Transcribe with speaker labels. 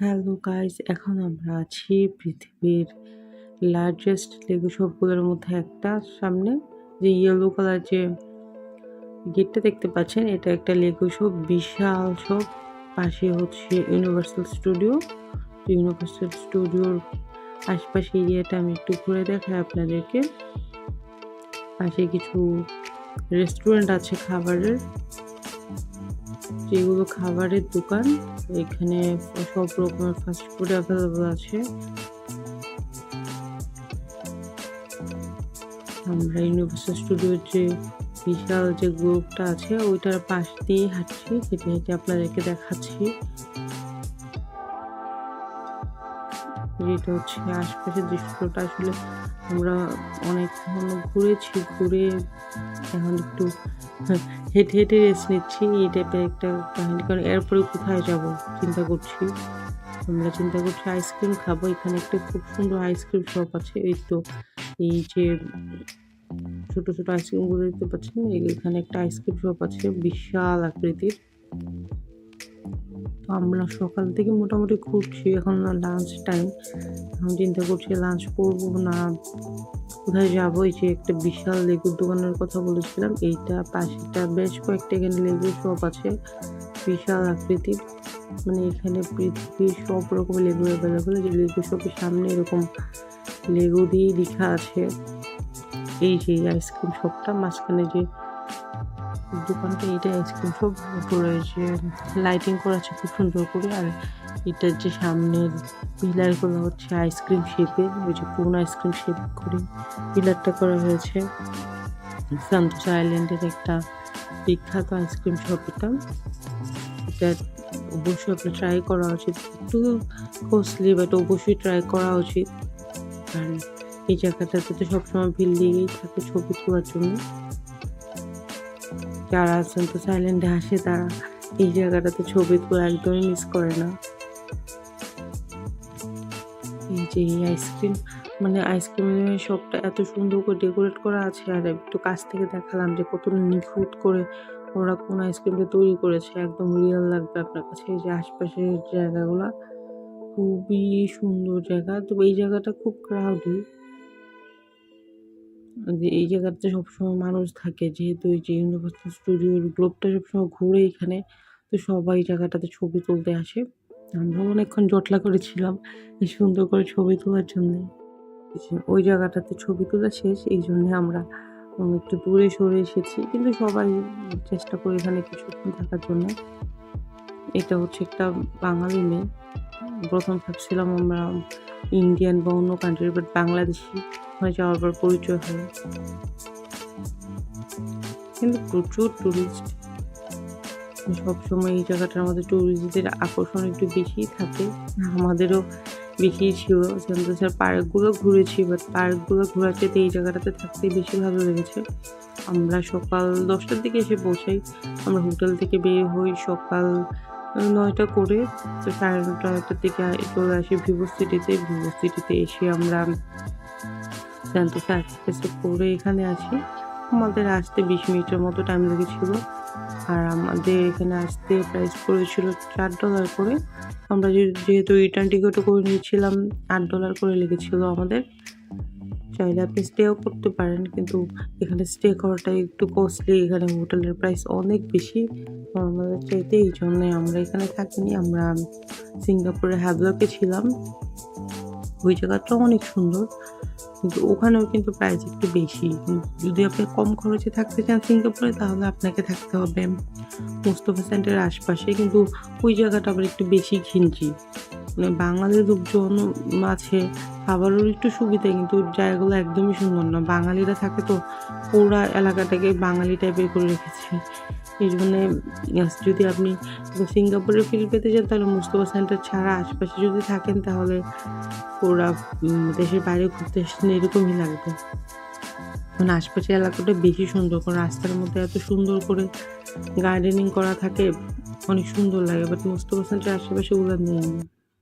Speaker 1: Hello guys এখন আমরা আছি পৃথিবীর লার্জেস্ট লেগো শপগুলোর মধ্যে একটা। সামনে যে ইয়েলো কালার যে গেটটা দেখতে পাচ্ছেন, এটা একটা লেগো শপ বিশাল শপ পাশে হচ্ছে ইউনিভার্সাল স্টুডিও ইউনিভার্সাল স্টুডিওর আশপাশে এরিয়াটা আমি একটু ঘুরে দেখাই আপনাদেরকে। পাশে কিছু রেস্টুরেন্ট আছে খাবারের। যেগুলো খাবারের দোকান, এখানে সব রকমের ফাস্ট ফুড অ্যাভেলেবল আছে। আমরা ইউনিভার্সাল স্টুডিওর যে বিশাল যে গ্রুপটা আছে, ওইটার পাশ দিয়ে হাঁটছি, হেঁটে হেঁটে আপনাদেরকে দেখাচ্ছি। যেটা হচ্ছে আশপাশের দৃশ্যটা, আসলে আমরা অনেকক্ষণ ঘুরেছি, ঘুরে এখন একটু হেঁটে হেঁটে রেস্ট নিচ্ছি, এই টাইপের একটা কাহিনী। কারণ এরপরে কোথায় যাব? চিন্তা করছি। আমরা চিন্তা করছি আইসক্রিম খাব। এখানে একটা খুব সুন্দর আইসক্রিম শপ আছে। এই তো, এই যে ছোট ছোট আইসক্রিমগুলো দেখতে পাচ্ছেন? এখানে একটা আইসক্রিম শপ আছে, বিশাল আকৃতির। আমরা সকাল থেকে মোটামুটি ঘুরছি, এখন লাঞ্চ টাইম এখন চিন্তা করছি লাঞ্চ করব না, কোথায় যাব? এই যে একটা বিশাল লেগুর দোকানের কথা বলেছিলাম, এইটা পাশেটা বেশ কয়েকটা এখানে লেগুর শপ আছে, বিশাল আকৃতির। মানে এখানে পৃথিবীর সব রকমের লেবু অ্যাভেলেবেল যে লেগু শপের সামনে এরকম লেগু দিয়েই লেখা আছে। এই যে আইসক্রিম শপটা মাঝখানে যে দোকানটা এটা আইসক্রিম শপ উপরে যে লাইটিং করা আছে খুব সুন্দর করে, আর এটার যে সামনের পিলারগুলো হচ্ছে আইসক্রিম শেপের ওই যে কোন আইসক্রিম শেপ করে পিলারটা করা হয়েছে। সান্তোস আইল্যান্ডের একটা বিখ্যাত আইসক্রিম শপ এটা। এটা অবশ্যই আপনার ট্রাই করা উচিত, একটু কস্টলি বাট অবশ্যই ট্রাই করা উচিত। কারণ এই জায়গাটাতে তো সবসময় ভিড় লেগেই থাকে ছবি তোলার জন্য। যারা আছেন তো সাইলেন্টে আসে তারা এই জায়গাটাতে ছবি তোলা একদমই মিস করে না। এই যে এই আইসক্রিম মানে আইসক্রিমের শপটা এত সুন্দর করে ডেকোরেট করা আছে আর একটু কাছ থেকে দেখালাম যে কত নিখুঁত করে ওরা কোন আইসক্রিমটা তৈরি করেছে, একদম রিয়েল লাগবে আপনার কাছে। এই যে আশপাশের জায়গাগুলা খুবই সুন্দর জায়গা। তো এই জায়গাটা খুব ক্রাউডি যে এই জায়গাতে সবসময় মানুষ থাকে, যেহেতু এই যে ইউনিভার্সাল স্টুডিওর গ্লোবটা সবসময় ঘুরে এখানে, তো সবাই জায়গাটাতে ছবি তুলতে আসে। আমরা অনেকক্ষণ জটলা করেছিলাম সুন্দর করে ছবি তোলার জন্যে। ওই জায়গাটাতে ছবি তোলা শেষ, এই জন্যে আমরা একটু দূরে সরে এসেছি। কিন্তু সবাই চেষ্টা করি এখানে কিছুক্ষণ থাকার জন্য। এটা হচ্ছে একটা বাঙালি মেয়ে। প্রথম ভাবছিলাম আমরা ইন্ডিয়ান বা অন্য কান্ট্রির বাট বাংলাদেশি হয়ে যাওয়ার পর পরিচয় হয়। কিন্তু প্রচুর টুরিস্ট সবসময় এই জায়গাটার মধ্যে টুরিস্টদের আকর্ষণ একটু বেশিই থাকে। আমাদেরও বেশি ছিল। সেন্টোসার পার্কগুলো ঘুরেছি বাট পার্কগুলো ঘোরার চাইতে এই জায়গাটাতে থাকতে বেশি ভালো লেগেছে। আমরা সকাল দশটার দিকে এসে পৌঁছাই। আমরা হোটেল থেকে বের হই সকাল নয়টা করে। তো সাড়ে নটার দিকে চলে আসি ভিভো সিটিতে। ভিভো সিটিতে এসে আমরা স্যান্তোসা এক্সপ্রেসে করে এখানে আসি আমাদের আসতে বিশ মিনিটের মতো টাইম লেগেছিল। আর আমাদের এখানে আসতে প্রাইস পড়েছিল চার ডলার করে। আমরা যেহেতু রিটার্ন টিকিটও করে নিয়েছিলাম, আট ডলার করে লেগেছিল আমাদের। চাইলে আপনি স্টেও করতে পারেন, কিন্তু এখানে স্টে করাটা একটু কস্টলি এখানে হোটেলের প্রাইস অনেক বেশি। আমাদের চাইতে এই জন্যে আমরা এখানে থাকিনি। আমরা সিঙ্গাপুরে হ্যাবলকে ছিলাম। ওই জায়গাটা অনেক সুন্দর। কিন্তু ওখানেও কিন্তু প্রাইস একটু বেশি। যদি আপনি কম খরচে থাকতে চান সিঙ্গাপুরে, তাহলে আপনাকে থাকতে হবে মোস্তফা সেন্টারের আশপাশে। কিন্তু ওই জায়গাটা আবার একটু বেশি ঘিঞ্জি। মানে বাঙালি লোকজন আছে খাবারের একটু সুবিধা, কিন্তু জায়গাগুলো একদমই সুন্দর না। বাঙালিরা থাকে তো পুরা এলাকাটাকে বাঙালি টাইপের করে রেখেছে। এই জন্যে যদি আপনি সিঙ্গাপুরের ফিল পেতে চান, তাহলে মুস্তফা সেন্টার ছাড়া আশপাশে যদি থাকেন, তাহলে ওরা দেশের বাইরে ঘুরতে এসেছেন এরকমই লাগবে। মানে আশপাশের এলাকাটা বেশি সুন্দর, কারণ রাস্তার মধ্যে এত সুন্দর করে গার্ডেনিং করা থাকে, অনেক সুন্দর লাগে বাট মুস্তফা সেন্টার আশেপাশে ওগুলো নেই।